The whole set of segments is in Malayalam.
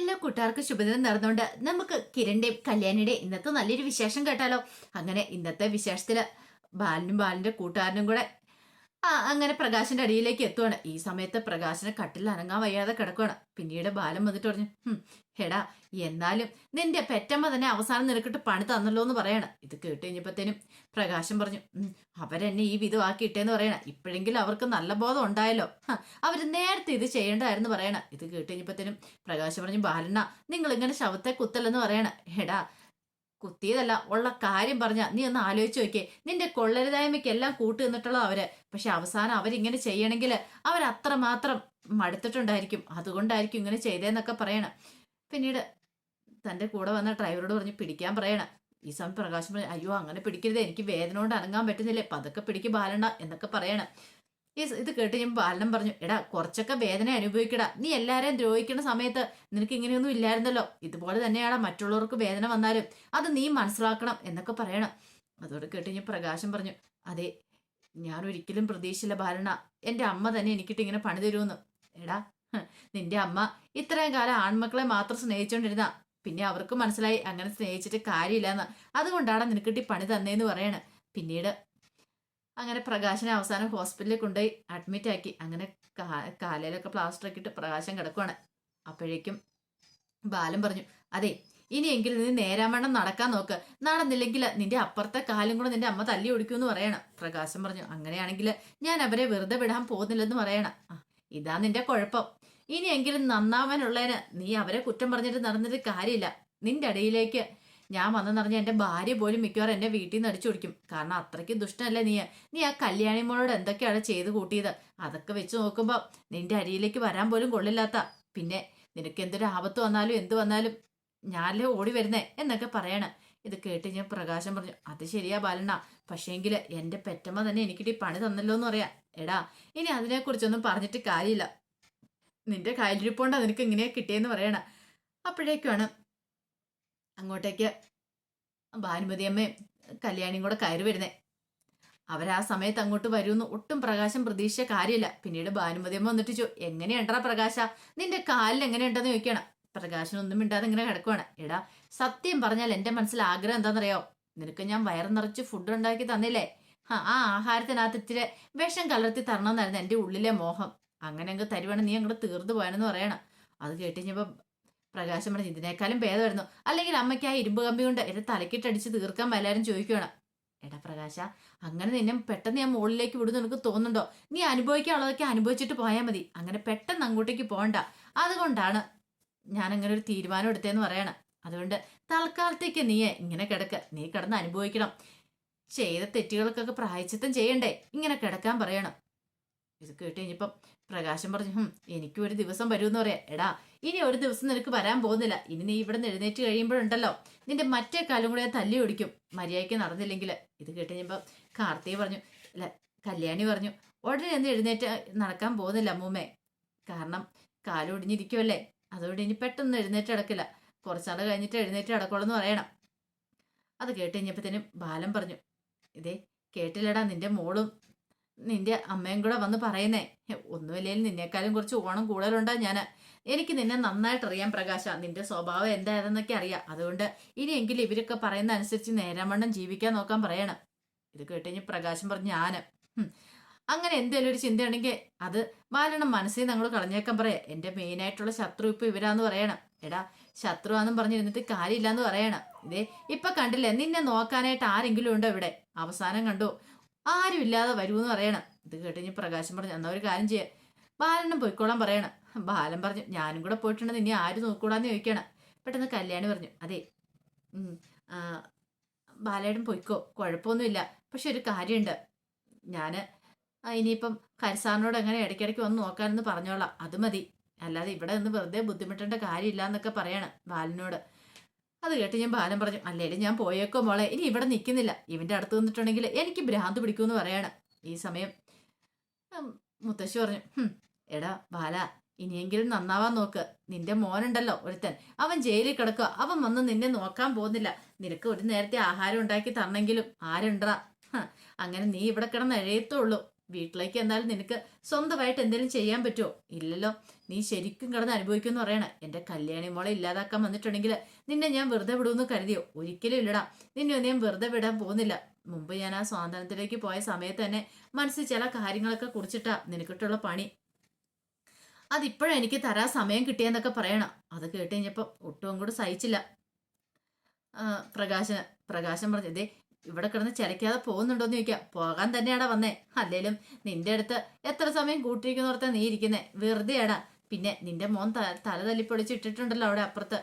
എല്ലാ കൂട്ടുകാർക്കും ശുഭദിനം നടന്നുകൊണ്ട് നമുക്ക് കിരണിന്റെയും കല്യാണിയുടെയും ഇന്നത്തെ നല്ലൊരു വിശേഷം കേട്ടാലോ. അങ്ങനെ ഇന്നത്തെ വിശേഷത്തിൽ ബാലനും ബാലിന്റെ കൂട്ടുകാരനും കൂടെ അങ്ങനെ പ്രകാശിന്റെ അടിയിലേക്ക് എത്തുവാണ്. ഈ സമയത്ത് പ്രകാശിനെ കട്ടിൽ അനങ്ങാൻ വയ്യാതെ കിടക്കുവാണ്. പിന്നീട് ബാലം വന്നിട്ട് പറഞ്ഞു ഹെടാ എന്നാലും നിന്റെ പെറ്റമ്മ തന്നെ അവസാനം നിനക്കിട്ട് പണി തന്നല്ലോ എന്ന് പറയണം. ഇത് കേട്ട് കഴിഞ്ഞപ്പോഴത്തേനും പ്രകാശം പറഞ്ഞു "ഉം, അവരെന്നെ ഈ വിധം ആക്കിയിട്ടേന്ന് പറയണ. ഇപ്പോഴെങ്കിലും അവർക്ക് നല്ല ബോധം ഉണ്ടായല്ലോ. അവർ നേരത്തെ ഇത് ചെയ്യേണ്ടായിരുന്നു പറയണ. ഇത് കേട്ട് കഴിഞ്ഞപ്പോഴത്തേനും പ്രകാശം പറഞ്ഞു ബാലണ്ണ നിങ്ങൾ ഇങ്ങനെ ശവത്തെ കുത്തല്ലെന്ന് പറയണ. എടാ കുത്തിയതല്ല. ഉള്ള കാര്യം പറഞ്ഞ നീ ഒന്ന് ആലോചിച്ച് നോക്കിയേ. നിന്റെ കൊള്ളരുതായ്മയ്ക്ക് എല്ലാം കൂട്ടു നിന്നിട്ടുള്ള അവർ. പക്ഷെ അവസാനം അവരിങ്ങനെ ചെയ്യണമെങ്കിൽ അവരത്രമാത്രം മടുത്തിട്ടുണ്ടായിരിക്കും. അതുകൊണ്ടായിരിക്കും ഇങ്ങനെ ചെയ്തതെന്നൊക്കെ പറയണം. പിന്നീട് തന്റെ കൂടെ വന്ന ഡ്രൈവറോട് പറഞ്ഞ് പിടിക്കാൻ പറയണം. ഈ സമയം പ്രകാശം പറഞ്ഞു അയ്യോ അങ്ങനെ പിടിക്കരുത്. എനിക്ക് വേദന കൊണ്ട് അനങ്ങാൻ പറ്റുന്നില്ലേ? പതുക്കെ പിടിക്ക് ബാലണ്ട എന്നൊക്കെ പറയണം. ഈ ഇത് കേട്ട് ഞാൻ ബാലനം പറഞ്ഞു എടാ കുറച്ചൊക്കെ വേദന അനുഭവിക്കടാ. നീ എല്ലാരെയും ദ്രോഹിക്കുന്ന സമയത്ത് നിനക്ക് ഇങ്ങനെയൊന്നും ഇല്ലായിരുന്നല്ലോ. ഇതുപോലെ തന്നെയാണ് മറ്റുള്ളവർക്ക് വേദന വന്നാലും. അത് നീ മനസ്സിലാക്കണം എന്നൊക്കെ പറയണം. അതോട് കേട്ട് ഞാൻ പ്രകാശം പറഞ്ഞു അതെ ഞാൻ ഒരിക്കലും പ്രതീക്ഷിച്ചില്ല ബാലണ എന്റെ അമ്മ തന്നെ എനിക്കിട്ട് ഇങ്ങനെ പണി തരുമെന്ന്. എടാ നിന്റെ അമ്മ ഇത്രയും കാലം ആൺമക്കളെ മാത്രം സ്നേഹിച്ചോണ്ടിരുന്ന. പിന്നെ അവർക്ക് മനസ്സിലായി അങ്ങനെ സ്നേഹിച്ചിട്ട് കാര്യമില്ലെന്ന്. അതുകൊണ്ടാണ് നിനക്കിട്ട് പണി തന്നേന്ന് പറയണേ. പിന്നീട് അങ്ങനെ പ്രകാശനെ അവസാനം ഹോസ്പിറ്റലിൽ കൊണ്ടുപോയി അഡ്മിറ്റ് ആക്കി. അങ്ങനെ കാലയിലൊക്കെ പ്ലാസ്റ്റർ ഒക്കെ ഇട്ട് പ്രകാശം കിടക്കുവാണ്. അപ്പോഴേക്കും ബാലൻ പറഞ്ഞു അതെ ഇനിയെങ്കിലും നീ നേരാവണ്ണം നടക്കാൻ നോക്ക്. നടന്നില്ലെങ്കിൽ നിന്റെ അപ്പുറത്തെ കാലും കൂടെ നിന്റെ അമ്മ തല്ലി എന്ന് പറയണം. പ്രകാശം പറഞ്ഞു അങ്ങനെയാണെങ്കിൽ ഞാൻ അവരെ വെറുതെ വിടാൻ പോകുന്നില്ലെന്ന് പറയണം. ഇതാ നിന്റെ കുഴപ്പം. ഇനിയെങ്കിലും നന്നാവാനുള്ളതിന് നീ അവരെ കുറ്റം പറഞ്ഞിട്ട് നടന്നിട്ട് കാര്യമില്ല. നിന്റെ അടിയിലേക്ക് ഞാൻ വന്നെന്നറിഞ്ഞ എന്റെ ഭാര്യ പോലും മിക്കവാറും എന്റെ വീട്ടിൽ നിന്ന് അടിച്ചു കുടിക്കും കാരണം അത്രയ്ക്ക് ദുഷ്ടനല്ലേ നീ? നീ ആ കല്യാണി കല്യാണിമോളോട് എന്തൊക്കെയാണ് ചെയ്ത് കൂട്ടിയത്? അതൊക്കെ വെച്ച് നോക്കുമ്പോൾ നിന്റെ അരിയിലേക്ക് വരാൻ പോലും കൊള്ളില്ലാത്ത. പിന്നെ നിനക്ക് എന്തൊരു ആപത്ത് വന്നാലും എന്ത് വന്നാലും ഞാനല്ലേ ഓടി വരുന്നേ എന്നൊക്കെ പറയണം. ഇത് കേട്ട് ഞാൻ പ്രകാശം പറഞ്ഞു അത് ശരിയാ ബാലണ്ണ. പക്ഷേങ്കിൽ എന്റെ പെറ്റമ്മ തന്നെ എനിക്കിട്ട് ഈ പണി തന്നല്ലോ എന്ന് പറയാ. എടാ ഇനി അതിനെക്കുറിച്ചൊന്നും പറഞ്ഞിട്ട് കാര്യമില്ല. നിന്റെ കയ്യിലിരിപ്പോണ്ടാ നിനക്ക് ഇങ്ങനെ കിട്ടിയെന്ന് പറയണേ. അപ്പോഴേക്കാണ് അങ്ങോട്ടേക്ക് ഭാനുമതി അമ്മയും കല്യാണിയും കൂടെ കയറി വരുന്നേ. അവരാ സമയത്ത് അങ്ങോട്ട് വരുമെന്ന് ഒട്ടും പ്രകാശം പ്രതീക്ഷിച്ച കാര്യമില്ല. പിന്നീട് ഭാനുമതി അമ്മ വന്നിട്ട് ചോ എങ്ങനെയുണ്ടാ പ്രകാശ? നിന്റെ കാലിൽ എങ്ങനെയുണ്ടെന്ന് ചോദിക്കണം പ്രകാശനൊന്നും മിണ്ടാതെ ഇങ്ങനെ കിടക്കുവാണ്. എടാ സത്യം പറഞ്ഞാൽ എന്റെ മനസ്സിൽ ആഗ്രഹം എന്താണെന്നറിയോ നിനക്ക് ഞാൻ വയറ് നിറച്ച് ഫുഡ് ഉണ്ടാക്കി തന്നില്ലേ? ആ ആഹാരത്തിനകത്ത് ഇത്തിരി വിഷം കലർത്തി തരണമെന്നായിരുന്നു എന്റെ ഉള്ളിലെ മോഹം. അങ്ങനെ അങ്ങ് തരുവാണ് നീ അങ്ങോട്ട് തീർന്നു പോയാണെന്ന് പറയണം. അത് കേട്ട് കഴിഞ്ഞപ്പോൾ പ്രകാശം പറഞ്ഞു ഇതിനേക്കാളും ഭേദമായിരുന്നു. അല്ലെങ്കിൽ അമ്മയ്ക്ക് ആ ഇരുമ്പ് കമ്പി കൊണ്ട് എന്റെ തലക്കിട്ടടിച്ച് തീർക്കാൻ എല്ലാവരും ചോദിക്കുകയാണ് എടാ പ്രകാശ അങ്ങനെ നിന്നെ പെട്ടെന്ന് ഞാൻ മുകളിലേക്ക് വിടുന്നു നിനക്ക് തോന്നുന്നുണ്ടോ? നീ അനുഭവിക്കാനുള്ളതൊക്കെ അനുഭവിച്ചിട്ട് പോയാൽ മതി. അങ്ങനെ പെട്ടെന്ന് അങ്ങോട്ടേക്ക് പോകണ്ട. അതുകൊണ്ടാണ് ഞാൻ അങ്ങനെ ഒരു തീരുമാനം എടുത്തതെന്ന് പറയണം. അതുകൊണ്ട് തൽക്കാലത്തേക്ക് നീ ഇങ്ങനെ കിടക്ക. നീ കിടന്ന് അനുഭവിക്കണം. ചെയ്ത തെറ്റുകൾക്കൊക്കെ പ്രായച്ചിത്തം ചെയ്യണ്ടേ? ഇങ്ങനെ കിടക്കാൻ പറയണം. ഇത് കേട്ട് കഴിഞ്ഞപ്പം പ്രകാശം പറഞ്ഞു എനിക്കും ഒരു ദിവസം വരുമെന്ന് പറയാം. എടാ ഇനി ഒരു ദിവസം നിനക്ക് വരാൻ പോകുന്നില്ല. ഇനി നീ ഇവിടെ നിന്ന് എഴുന്നേറ്റ് കഴിയുമ്പോഴുണ്ടല്ലോ. നിന്റെ മറ്റേ കാലം കൂടെ തല്ലി ഓടിക്കും. മര്യാദയ്ക്ക് നടന്നില്ലെങ്കിൽ. ഇത് കേട്ട് കഴിഞ്ഞപ്പം കാർത്തിക പറഞ്ഞു അല്ല കല്യാണി പറഞ്ഞു ഉടനെ എന്ന് എഴുന്നേറ്റ് നടക്കാൻ പോകുന്നില്ല അമ്മൂമ്മേ. കാരണം കാലൊടിഞ്ഞിരിക്കുമല്ലേ അതുകൊണ്ട് ഇനി പെട്ടെന്ന് എഴുന്നേറ്റ് അടക്കില്ല കുറച്ചാൾ കഴിഞ്ഞിട്ട് എഴുന്നേറ്റ് അടക്കുള്ളൂ എന്ന് പറയണം. അത് കേട്ട് കഴിഞ്ഞപ്പോഴത്തേനും ബാലം പറഞ്ഞു ഇതേ കേട്ടില്ലടാ നിന്റെ മോളും നിന്റെ അമ്മയും കൂടെ വന്ന് പറയുന്നേ. ഹെ, ഒന്നുമില്ലേലും നിന്നേക്കാളും കുറച്ച് ഓണം കൂടുതലുണ്ടാ ഞാൻ എനിക്ക് നിന്നെ നന്നായിട്ട് അറിയാം പ്രകാശ. നിന്റെ സ്വഭാവം എന്തായതെന്നൊക്കെ അറിയാം. അതുകൊണ്ട് ഇനിയെങ്കിലും ഇവരൊക്കെ പറയുന്ന അനുസരിച്ച് നേരമണ്ണം ജീവിക്കാൻ നോക്കാൻ പറയണം. ഇത് കേട്ടുകഴിഞ്ഞ് പ്രകാശം പറഞ്ഞു ഞാൻ അങ്ങനെ എന്തെങ്കിലും ഒരു ചിന്തയുണ്ടെങ്കിൽ അത് ബാലണം മനസ്സിൽ ഞങ്ങൾ കളഞ്ഞേക്കാൻ പറയാം. എന്റെ മെയിനായിട്ടുള്ള ശത്രു ഇപ്പൊ ഇവരാന്ന് പറയണം. എടാ ശത്രുവാന്നും പറഞ്ഞിരുന്നിട്ട് കാര്യമില്ലാന്ന് പറയണം. ഇതേ ഇപ്പൊ കണ്ടില്ലേ നിന്നെ നോക്കാനായിട്ട് ആരെങ്കിലും ഉണ്ടോ ഇവിടെ? അവസാനം കണ്ടു. ആരും ഇല്ലാതെ വരുമെന്ന് പറയണം. ഇത് കേട്ട് ഇനി പ്രകാശം പറഞ്ഞു എന്നാ ഒരു കാര്യം ചെയ്യാം. ബാലനും പോയിക്കോളാൻ പറയണം. ബാലൻ പറഞ്ഞു ഞാനും കൂടെ പോയിട്ടുണ്ടെന്ന് ഇനി ആര് നോക്കൂടാന്ന് ചോദിക്കണം. പെട്ടെന്ന് കല്യാണി പറഞ്ഞു അതെ ബാലയുടെ പോയിക്കോ കുഴപ്പമൊന്നുമില്ല. പക്ഷെ ഒരു കാര്യമുണ്ട്. ഞാൻ ഇനിയിപ്പം കരിസാറിനോട് എങ്ങനെ ഇടയ്ക്കിടയ്ക്ക് വന്ന് നോക്കാനെന്ന് പറഞ്ഞോളാം. അത് മതി. അല്ലാതെ ഇവിടെ നിന്ന് വെറുതെ ബുദ്ധിമുട്ടേണ്ട കാര്യമില്ല എന്നൊക്കെ പറയണം ബാലനോട്. അത് കേട്ട് ഞാൻ ബാലൻ പറഞ്ഞു അല്ലേലും ഞാൻ പോയേക്കോ മോളെ ഇനി ഇവിടെ നിൽക്കുന്നില്ല ഇവന്റെ അടുത്ത് നിന്നിട്ടുണ്ടെങ്കിൽ എനിക്ക് ഭ്രാന്ത് പിടിക്കുമെന്ന് പറയണം. ഈ സമയം മുത്തശ്ശി പറഞ്ഞു എടാ ബാല ഇനിയെങ്കിലും നന്നാവാൻ നോക്ക്. നിന്റെ മോനുണ്ടല്ലോ ഒരുത്തൻ. അവൻ ജയിലിൽ കിടക്കുക അവൻ വന്ന് നിന്നെ നോക്കാൻ പോകുന്നില്ല. നിനക്ക് ഒരു നേരത്തെ ആഹാരം ഉണ്ടാക്കി തരണമെങ്കിലും ആരുണ്ടാ? അങ്ങനെ നീ ഇവിടെ കിടന്ന് എഴയത്തുള്ളൂ. വീട്ടിലേക്ക് എന്നാലും നിനക്ക് സ്വന്തമായിട്ട് എന്തെങ്കിലും ചെയ്യാൻ പറ്റുമോ? ഇല്ലല്ലോ. നീ ശരിക്കും കിടന്ന് അനുഭവിക്കുമെന്ന് പറയണേ. എന്റെ കല്യാണി മോളെ ഇല്ലാതാക്കാൻ വന്നിട്ടുണ്ടെങ്കിൽ നിന്നെ ഞാൻ വെറുതെ വിടുമെന്ന് കരുതിയോ? ഒരിക്കലും ഇല്ലടാ. നിന്നെ ഞാൻ വെറുതെ വിടാൻ പോകുന്നില്ല. മുമ്പ് ഞാൻ ആ സ്വാതന്ത്ര്യത്തിലേക്ക് പോയ സമയത്ത് തന്നെ മനസ്സിൽ ചില കാര്യങ്ങളൊക്കെ കുറിച്ചിട്ടാ നിനക്കിട്ടുള്ള പണി. അതിപ്പോഴും എനിക്ക് തരാൻ സമയം കിട്ടിയെന്നൊക്കെ പറയണം. അത് കേട്ട് കഴിഞ്ഞപ്പോൾ ഒട്ടും കൂടെ സഹിച്ചില്ല. പ്രകാശന് പ്രകാശം പറഞ്ഞു ദേ ഇവിടെ കിടന്ന് ചിലക്കാതെ പോകുന്നുണ്ടോന്ന് ചോദിക്കാം. പോകാൻ തന്നെയാടാ വന്നേ. അല്ലേലും നിന്റെ അടുത്ത് എത്ര സമയം കൂട്ടിയിരിക്കുന്നോർത്താ നീ ഇരിക്കുന്നേ? വെറുതെയാടാ. പിന്നെ നിന്റെ മോൻ തല തല്ലിപ്പൊളിച്ച് ഇട്ടിട്ടുണ്ടല്ലോ അവിടെ അപ്പുറത്ത്.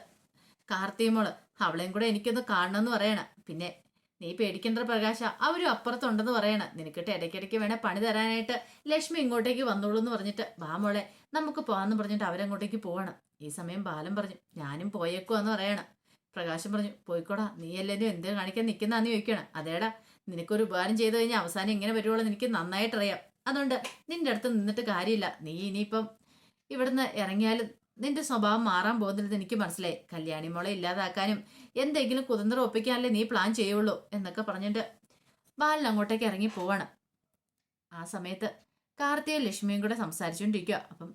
കാർത്തികമോൾ അവളെയും കൂടെ എനിക്കൊന്ന് കാണണമെന്ന് പറയണം. പിന്നെ നീ പേടിക്കേണ്ട പ്രകാശ അവരും അപ്പുറത്തുണ്ടെന്ന് പറയണം. നിനക്കിട്ട് ഇടയ്ക്കിടയ്ക്ക് വേണേ പണി തരാനായിട്ട് ലക്ഷ്മി ഇങ്ങോട്ടേക്ക് വന്നോളൂ എന്ന് പറഞ്ഞിട്ട് വാ മോളെ നമുക്ക് പോകാമെന്ന് പറഞ്ഞിട്ട് അവരങ്ങോട്ടേക്ക് പോവാണ്. ഈ സമയം ബാലൻ പറഞ്ഞു ഞാനും പോയേക്കുവാന്ന് പറയണം. പ്രകാശം പറഞ്ഞു പോയിക്കോടാ നീ എല്ലാവരും എന്ത് കാണിക്കാൻ നിൽക്കുന്നാന്ന് ചോദിക്കണം അതേടാ നിനക്കൊരു ഉപകാരം ചെയ്തു കഴിഞ്ഞാൽ അവസാനം ഇങ്ങനെ വരുവോളൂ എനിക്ക് നന്നായിട്ടറിയാം അതുകൊണ്ട് നിന്റെ അടുത്ത് നിന്നിട്ട് കാര്യമില്ല. നീ ഇനിയിപ്പം ഇവിടുന്ന് ഇറങ്ങിയാലും നിന്റെ സ്വഭാവം മാറാൻ പോകുന്നില്ലെന്ന് എനിക്ക് മനസ്സിലായി. കല്യാണി മോളെ ഇല്ലാതാക്കാനും എന്തെങ്കിലും കുതന്ത്രം ഒപ്പിക്കാനല്ലേ നീ പ്ലാൻ ചെയ്യുള്ളൂ എന്നൊക്കെ പറഞ്ഞിട്ട് ബാലൻ അങ്ങോട്ടേക്ക് ഇറങ്ങി പോവാണ്. ആ സമയത്ത് കാർത്തികയും ലക്ഷ്മിയും കൂടെ സംസാരിച്ചുകൊണ്ടിരിക്കുക അപ്പം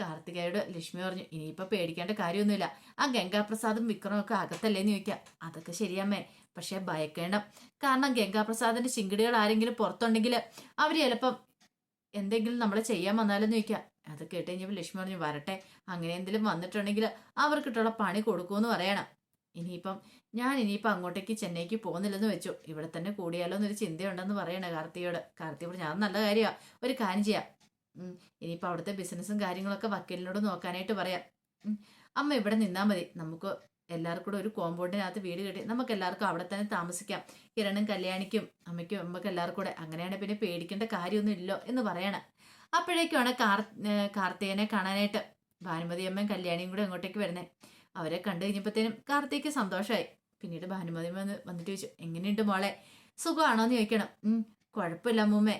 കാർത്തികയോട് ലക്ഷ്മി പറഞ്ഞു ഇനിയിപ്പോൾ പേടിക്കേണ്ട കാര്യമൊന്നുമില്ല. ആ ഗംഗാപ്രസാദും വിക്രമൊക്കെ ഒക്കെ അകത്തല്ലേന്ന് ചോദിക്കാം. അതൊക്കെ ശരിയമ്മേ പക്ഷേ ഭയക്കേണ്ട. കാരണം ഗംഗാപ്രസാദിന്റെ ചിങ്കിടികൾ ആരെങ്കിലും പുറത്തുണ്ടെങ്കിൽ അവർ ചിലപ്പം എന്തെങ്കിലും നമ്മളെ ചെയ്യാൻ വന്നാലെന്ന് ചോദിക്കാം. അത് കേട്ട് കഴിഞ്ഞപ്പോൾ ലക്ഷ്മി പറഞ്ഞു വരട്ടെ. അങ്ങനെ എന്തെങ്കിലും വന്നിട്ടുണ്ടെങ്കിൽ അവർക്കിട്ടുള്ള പണി കൊടുക്കുമെന്ന് പറയണം. ഇനിയിപ്പം ഞാൻ ഇനിയിപ്പം അങ്ങോട്ടേക്ക് ചെന്നൈക്ക് പോകുന്നില്ലെന്ന് വെച്ചു. ഇവിടെ തന്നെ കൂടിയാലോ എന്നൊരു ചിന്തയുണ്ടെന്ന് പറയണേ കാർത്തിയോട് കാർത്തി പറഞ്ഞു അത് നല്ല കാര്യമാണ് ഒരു കാര്യം ചെയ്യാം. ഇനിയിപ്പോൾ അവിടുത്തെ ബിസിനസ്സും കാര്യങ്ങളൊക്കെ വക്കീലിനോട് നോക്കാനായിട്ട് പറയാം. അമ്മ ഇവിടെ നിന്നാൽ മതി. നമുക്ക് എല്ലാവർക്കും കൂടെ ഒരു കോമ്പൗണ്ടിനകത്ത് വീട് കിട്ടി നമുക്ക് എല്ലാവർക്കും അവിടെ തന്നെ താമസിക്കാം. കിരണും കല്യാണിക്കും അമ്മയ്ക്കും അമ്മയ്ക്കും എല്ലാവർക്കും കൂടെ അങ്ങനെയാണെങ്കിൽ പിന്നെ പേടിക്കേണ്ട കാര്യമൊന്നും ഇല്ലോ എന്ന് പറയണം. അപ്പോഴേക്കുമാണ് കാർ കാർത്തികനെ കാണാനായിട്ട്. ഭാനുമതി അമ്മയും കല്യാണിയും കൂടെ അങ്ങോട്ടേക്ക് വരുന്നത് അവരെ കണ്ടു കഴിഞ്ഞപ്പോഴത്തേനും കാർത്തിക്ക് സന്തോഷമായി പിന്നീട് ഭാനുമതി അമ്മ വന്ന് വന്നിട്ട് ചോദിച്ചു എങ്ങനെയുണ്ട് മോളെ? സുഖമാണോ എന്ന് ചോദിക്കണം കുഴപ്പമില്ല അമ്മൂമ്മേ.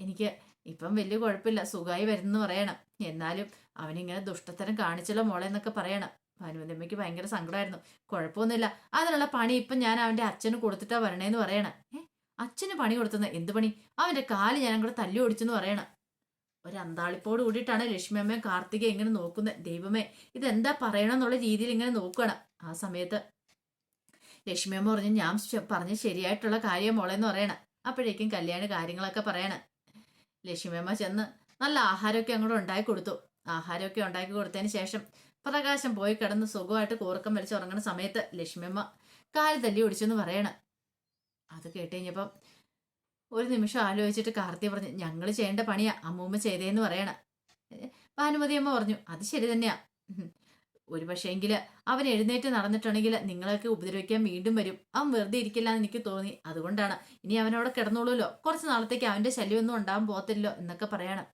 എനിക്ക് ഇപ്പം വലിയ കുഴപ്പമില്ല സുഖമായി വരുന്നെന്ന് പറയണം. എന്നാലും അവനിങ്ങനെ ദുഷ്ടത്തരം കാണിച്ചല്ലോ മോളെ എന്നൊക്കെ പറയണം. ഭാനുമതി അമ്മയ്ക്ക് ഭയങ്കര സങ്കടമായിരുന്നു. കുഴപ്പമൊന്നുമില്ല. അതിനുള്ള പണി ഇപ്പം ഞാൻ അവന്റെ അച്ഛന് കൊടുത്തിട്ടാ വരണേന്ന് പറയണം. ഏ അച്ഛന് പണി കൊടുത്തുന്ന എന്ത് പണി? അവന്റെ കാൽ ഞാൻ കൂടെ തല്ലി ഓടിച്ചെന്ന് പറയണം. ഒരു അന്താളിപ്പോട് കൂടിയിട്ടാണ് ലക്ഷ്മി അമ്മയും കാർത്തിക ഇങ്ങനെ നോക്കുന്നത്. ദൈവമേ ഇതെന്താ പറയണമെന്നുള്ള രീതിയിൽ ഇങ്ങനെ നോക്കണം ആ സമയത്ത് ലക്ഷ്മി അമ്മ പറഞ്ഞു ഞാൻ പറഞ്ഞ ശരിയായിട്ടുള്ള കാര്യം മോളെന്ന് പറയണം. അപ്പോഴേക്കും കല്യാണ കാര്യങ്ങളൊക്കെ പറയണം. ലക്ഷ്മി അമ്മ ചെന്ന് നല്ല ആഹാരമൊക്കെ അങ്ങോട്ട് ഉണ്ടാക്കി കൊടുത്തു. ആഹാരമൊക്കെ ഉണ്ടാക്കി കൊടുത്തതിന് ശേഷം പ്രകാശം പോയി കിടന്ന് സുഖമായിട്ട് കൂറക്കം വലിച്ച് ഉറങ്ങുന്ന സമയത്ത് ലക്ഷ്മിയമ്മ കാൽ തല്ലി ഒടിച്ചെന്ന് പറയണ. അത് കേട്ട് ഒരു നിമിഷം ആലോചിച്ചിട്ട് കാർത്തി പറഞ്ഞു ഞങ്ങൾ ചെയ്യേണ്ട പണിയാ അമ്മൂമ്മ ചെയ്തേന്ന് പറയണ. ഭാനുമതി അമ്മ പറഞ്ഞു അത് ശരി തന്നെയാ. ഒരു പക്ഷേങ്കിൽ അവൻ എഴുന്നേറ്റ് നടന്നിട്ടുണ്ടെങ്കിൽ നിങ്ങളൊക്കെ ഉപദ്രവിക്കാൻ വീണ്ടും വരും. അവൻ വെറുതെ ഇരിക്കില്ല എന്ന് എനിക്ക് തോന്നി. അതുകൊണ്ടാണ്. ഇനി അവനവിടെ കിടന്നോളൂല്ലോ കുറച്ച് നാളത്തേക്ക് അവന്റെ ശല്യമൊന്നും ഉണ്ടാവാൻ പോകത്തില്ലോ എന്നൊക്കെ പറയണം.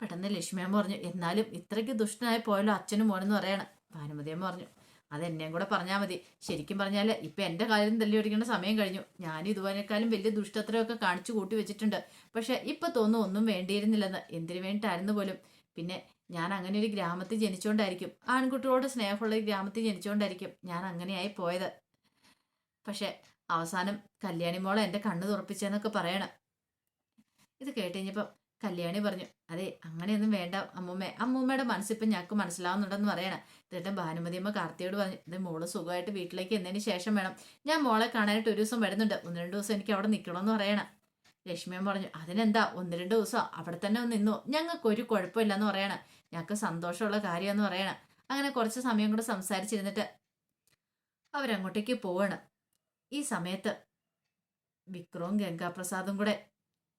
പെട്ടെന്ന് ലക്ഷ്മിയമ്മ പറഞ്ഞു എന്നാലും ഇത്രയ്ക്ക് ദുഷ്ടനായി പോയല്ലോ അച്ഛനും മോനെന്ന് പറയണം. ഭാനുമതിയമ്മ പറഞ്ഞു അതെന്നെയും കൂടെ പറഞ്ഞാൽ മതി. ശരിക്കും പറഞ്ഞാൽ ഇപ്പം എന്റെ കാര്യം തല്ലി ഓടിക്കേണ്ട സമയം കഴിഞ്ഞു. ഞാൻ ഇതുവരെക്കാളും വലിയ ദുഷ്ടത്രയൊക്കെ കാണിച്ചു കൂട്ടി വെച്ചിട്ടുണ്ട്. പക്ഷെ ഇപ്പം തോന്നുന്നു ഒന്നും വേണ്ടിയിരുന്നില്ലെന്ന്. എന്തിനു വേണ്ടിയിട്ടായിരുന്നു പോലും. പിന്നെ ഞാൻ അങ്ങനെ ഒരു ഗ്രാമത്തിൽ ജനിച്ചുകൊണ്ടായിരിക്കും ആൺകുട്ടികളോട് സ്നേഹമുള്ള ഒരു ഗ്രാമത്തിൽ ജനിച്ചുകൊണ്ടായിരിക്കും ഞാൻ അങ്ങനെയായി പോയത്. പക്ഷെ അവസാനം കല്യാണി മോളെ എന്റെ കണ്ണ് തുറപ്പിച്ചെന്നൊക്കെ പറയണം. ഇത് കേട്ട് കഴിഞ്ഞപ്പം കല്യാണി പറഞ്ഞു അതെ അങ്ങനെയൊന്നും വേണ്ട അമ്മൂമ്മ. അമ്മൂമ്മയുടെ മനസ്സിപ്പം ഞങ്ങൾക്ക് മനസ്സിലാവുന്നുണ്ടെന്ന് പറയണം. എന്നിട്ട് ഭാനുമതിയമ്മ കാർത്തിയോട് പറഞ്ഞു ഇത് മോൾ സുഖമായിട്ട് വീട്ടിലേക്ക് എന്നതിന് ശേഷം വേണം. ഞാൻ മോളെ കാണാനായിട്ട് ഒരു ദിവസം വരുന്നുണ്ട്. ഒന്ന് രണ്ട് ദിവസം എനിക്ക് അവിടെ നിൽക്കണമെന്ന് പറയണം. ലക്ഷ്മിയമ്മ പറഞ്ഞു അതിനെന്താ? ഒന്ന് രണ്ട് ദിവസം അവിടെ തന്നെ ഒന്ന് നിന്നു. ഞങ്ങൾക്ക് ഒരു കുഴപ്പമില്ലെന്ന് പറയണം. ഞങ്ങൾക്ക് സന്തോഷമുള്ള കാര്യമെന്ന് പറയണം. അങ്ങനെ കുറച്ച് സമയം കൂടെ സംസാരിച്ചിരുന്നിട്ട് അവരങ്ങോട്ടേക്ക് പോവാണ്. ഈ സമയത്ത് വിക്രവും ഗംഗാപ്രസാദും കൂടെ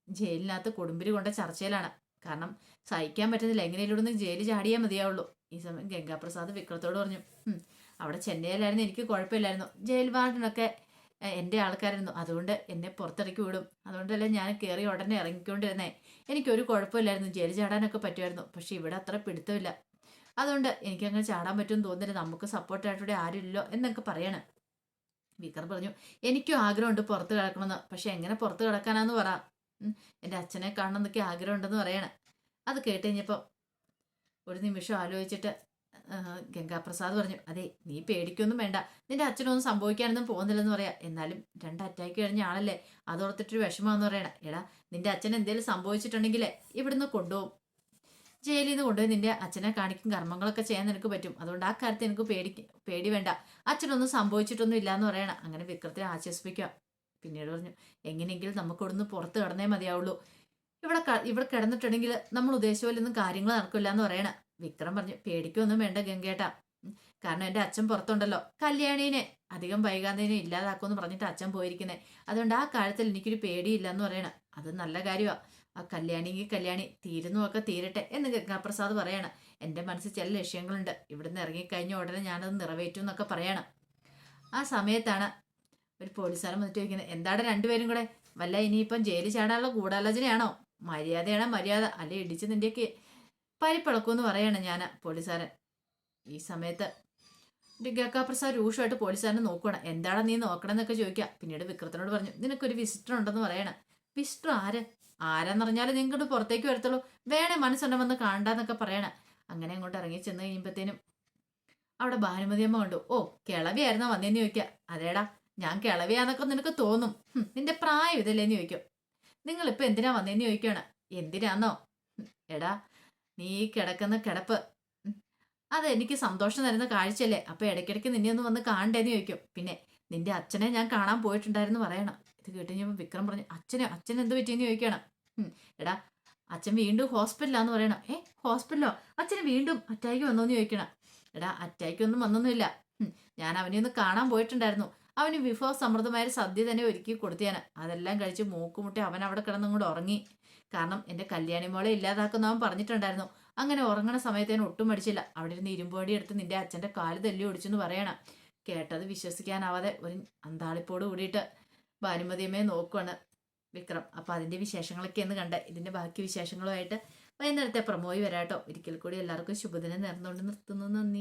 ജയിലിനകത്ത് കൊടുമ്പിരി കൊണ്ട ചർച്ചയിലാണ്. കാരണം സഹിക്കാൻ പറ്റുന്നില്ല. എങ്ങനെയുള്ള ജയിലിൽ ചാടിയാൽ മതിയാവുള്ളൂ. ഈ സമയം ഗംഗാപ്രസാദ് വിക്രത്തോട് പറഞ്ഞു അവിടെ ചെന്നൈയിലായിരുന്നു. എനിക്ക് കുഴപ്പമില്ലായിരുന്നു. ജയിൽ വാർഡിനൊക്കെ എന്റെ ആൾക്കാരായിരുന്നു. അതുകൊണ്ട് എന്നെ പുറത്തിറക്കി വിടും. അതുകൊണ്ടല്ലേ ഞാൻ കയറി ഉടനെ ഇറങ്ങിക്കൊണ്ടിരുന്നേ. എനിക്കൊരു കുഴപ്പമില്ലായിരുന്നു. ജയിൽ ചാടാനൊക്കെ പറ്റുമായിരുന്നു. പക്ഷേ ഇവിടെ അത്ര പിടുത്തമില്ല. അതുകൊണ്ട് എനിക്കങ്ങനെ ചാടാൻ പറ്റുമെന്ന് തോന്നുന്നില്ല. നമുക്ക് സപ്പോർട്ടായിട്ടൂടെ ആരുമില്ലോ എന്നൊക്കെ പറയണം. വിക്രം പറഞ്ഞു എനിക്കും ആഗ്രഹമുണ്ട് പുറത്ത് കിടക്കണമെന്ന്. പക്ഷെ എങ്ങനെ പുറത്ത് കിടക്കാനാന്ന് പറ. എന്റെ അച്ഛനെ കാണണം എന്നൊക്കെ ആഗ്രഹമുണ്ടെന്ന് പറയണം. അത് കേട്ട് കഴിഞ്ഞപ്പോൾ ഒരു നിമിഷം ആലോചിച്ചിട്ട് ഗംഗാപ്രസാദ് പറഞ്ഞു അതെ നീ പേടിക്കൊന്നും വേണ്ട. നിന്റെ അച്ഛനൊന്നും സംഭവിക്കാനൊന്നും പോകുന്നില്ലെന്ന് പറയാം. എന്നാലും രണ്ട് അറ്റാക്ക് കഴിഞ്ഞ ആളല്ലേ. അതോർത്തിട്ടൊരു വിഷമാന്ന് പറയണ. എടാ നിന്റെ അച്ഛൻ എന്തെങ്കിലും സംഭവിച്ചിട്ടുണ്ടെങ്കിൽ ഇവിടുന്ന് കൊണ്ടുപോകും ജയിലിൽ നിന്ന് കൊണ്ടുപോയി നിന്റെ അച്ഛനെ കാണിക്കും. കർമ്മങ്ങളൊക്കെ ചെയ്യാൻ നിനക്ക് പറ്റും. അതുകൊണ്ട് ആ കാര്യത്തിൽ എനിക്ക് പേടി പേടി വേണ്ട. അച്ഛനൊന്നും സംഭവിച്ചിട്ടൊന്നും ഇല്ലാന്ന് പറയണം. അങ്ങനെ വിക്രത്തിനെ ആശ്വസിപ്പിക്കുക. പിന്നീട് പറഞ്ഞു എങ്ങനെയെങ്കിലും നമുക്ക് ഇവിടുന്ന് പുറത്ത് കിടന്നേ മതിയാവുള്ളൂ. ഇവിടെ ഇവിടെ കിടന്നിട്ടുണ്ടെങ്കിൽ നമ്മൾ ഉദ്ദേശിച്ച കാര്യങ്ങൾ നടക്കില്ല എന്ന് പറയണ. വിക്രം പറഞ്ഞു പേടിക്കൊന്നും വേണ്ട ഗംഗേട്ട. കാരണം എന്റെ അച്ഛൻ പുറത്തുണ്ടല്ലോ. കല്യാണീനെ അധികം വൈകാന്തേനെ ഇല്ലാതാക്കുമെന്ന് പറഞ്ഞിട്ട് അച്ഛൻ പോയിരിക്കുന്നത് അതുകൊണ്ട് ആ കാര്യത്തിൽ എനിക്കൊരു പേടിയില്ല എന്ന് പറയണം. അത് നല്ല കാര്യമാണ് ആ കല്യാണിക്ക് കല്യാണി തീരുന്നു ഒക്കെ തീരട്ടെ എന്ന് ഗംഗാപ്രസാദ് പറയണം. എന്റെ മനസ്സിൽ ചില ലക്ഷ്യങ്ങളുണ്ട്. ഇവിടുന്ന് ഇറങ്ങിക്കഴിഞ്ഞ ഉടനെ ഞാനത് നിറവേറ്റും എന്നൊക്കെ പറയണം. ആ സമയത്താണ് ഒരു പോലീസുകാരൻ വന്നിട്ട് ചോദിക്കുന്നത് എന്താണ് രണ്ടുപേരും കൂടെ? വല്ല ഇനിയിപ്പം ജയിലിൽ ചാടാനുള്ള ഗൂഢാലോചനയാണോ? മര്യാദയാണ് മര്യാദ. അല്ലെ ഇടിച്ച് നിന്റെയൊക്കെ പരിപ്പിളക്കുമെന്ന് പറയണം ഞാൻ പോലീസുകാരൻ ഈ സമയത്ത് ഗംഗാപ്രസാദ് രൂക്ഷമായിട്ട് പോലീസുകാരനെ നോക്കണം എന്താണ് നീ നോക്കണമെന്നൊക്കെ ചോദിക്കുക പിന്നീട് വിക്രത്തിനോട് പറഞ്ഞു നിനക്കൊരു വിസിറ്റർ ഉണ്ടെന്ന് പറയണം. വിസിറ്റർ ആര്? ആരാന്നറിഞ്ഞാലും നിങ്ങോട്ട് പുറത്തേക്ക് വരത്തുള്ളൂ. വേണേ മനസ്സുണ്ടെന്ന് കാണണ്ടെന്നൊക്കെ പറയണം. അങ്ങനെ അങ്ങോട്ട് ഇറങ്ങി ചെന്ന് കഴിയുമ്പോഴത്തേനും അവിടെ ഭാനുമതി അമ്മ കണ്ടു. ഓ കിളവിയായിരുന്നോ വന്നേന്ന് ചോദിക്കുക അതേടാ ഞാൻ കിളവിയാന്നൊക്കെ നിനക്ക് തോന്നും. നിന്റെ പ്രായം ഇതല്ലേന്ന് ചോദിക്കും. നിങ്ങളിപ്പോ എന്തിനാ വന്നേന്ന് ചോദിക്കുകയാണ് എന്തിനാന്നോ? എടാ നീ കിടക്കുന്ന കിടപ്പ്. അത് എനിക്ക് സന്തോഷം തരുന്ന കാഴ്ചയല്ലേ. അപ്പൊ ഇടയ്ക്കിടയ്ക്ക് നിന്നെ ഒന്ന് വന്ന് കാണണ്ടേന്ന് ചോദിക്കും. പിന്നെ നിന്റെ അച്ഛനെ ഞാൻ കാണാൻ പോയിട്ടുണ്ടായിരുന്നു പറയണം. ഇത് കേട്ട് വിക്രം പറഞ്ഞു അച്ഛനെ അച്ഛൻ എന്ത് പറ്റിയെന്ന് ചോദിക്കണം? എടാ അച്ഛൻ വീണ്ടും ഹോസ്പിറ്റലാന്ന് പറയണം. ഏ ഹോസ്പിറ്റലോ? അച്ഛന് വീണ്ടും അറ്റാക്ക് വന്നോന്ന് ചോദിക്കണം? എടാ അറ്റാക്ക് ഒന്നും വന്നൊന്നുമില്ല ഞാൻ അവനെ ഒന്ന് കാണാൻ പോയിട്ടുണ്ടായിരുന്നു. അവന് വിഭവ സമൃദ്ധമായ സദ്യ തന്നെ ഒരുക്കി കൊടുത്തിയാണ്. അതെല്ലാം കഴിച്ച് മൂക്കുമുട്ടി അവൻ അവിടെ കിടന്നും കൂടെ ഉറങ്ങി. കാരണം എന്റെ കല്യാണി മോളെ ഇല്ലാതാക്കുന്ന അവൻ പറഞ്ഞിട്ടുണ്ടായിരുന്നു. അങ്ങനെ ഉറങ്ങണ സമയത്ത് ഞാൻ ഒട്ടും മടിച്ചില്ല. അവിടെ ഇരുന്ന് ഇരുമ്പടി എടുത്ത് നിന്റെ അച്ഛന്റെ കാൽ തല്ലി ഒടിച്ചെന്ന് പറയണം. കേട്ടത് വിശ്വസിക്കാനാവാതെ ഒരു അന്താളിപ്പോട് കൂടിയിട്ട് ഭാനുമതിയമ്മയെ നോക്കുവാണ് വിക്രം. അപ്പം അതിന്റെ വിശേഷങ്ങളൊക്കെ എന്ന് കണ്ട. ഇതിന്റെ ബാക്കി വിശേഷങ്ങളുമായിട്ട് വൈകുന്നേരത്തെ പ്രമോയി വരാട്ടോ. ഒരിക്കൽ കൂടി എല്ലാവർക്കും ശുഭദിനം നേർന്നുകൊണ്ട് നിർത്തുന്നു. നന്ദി.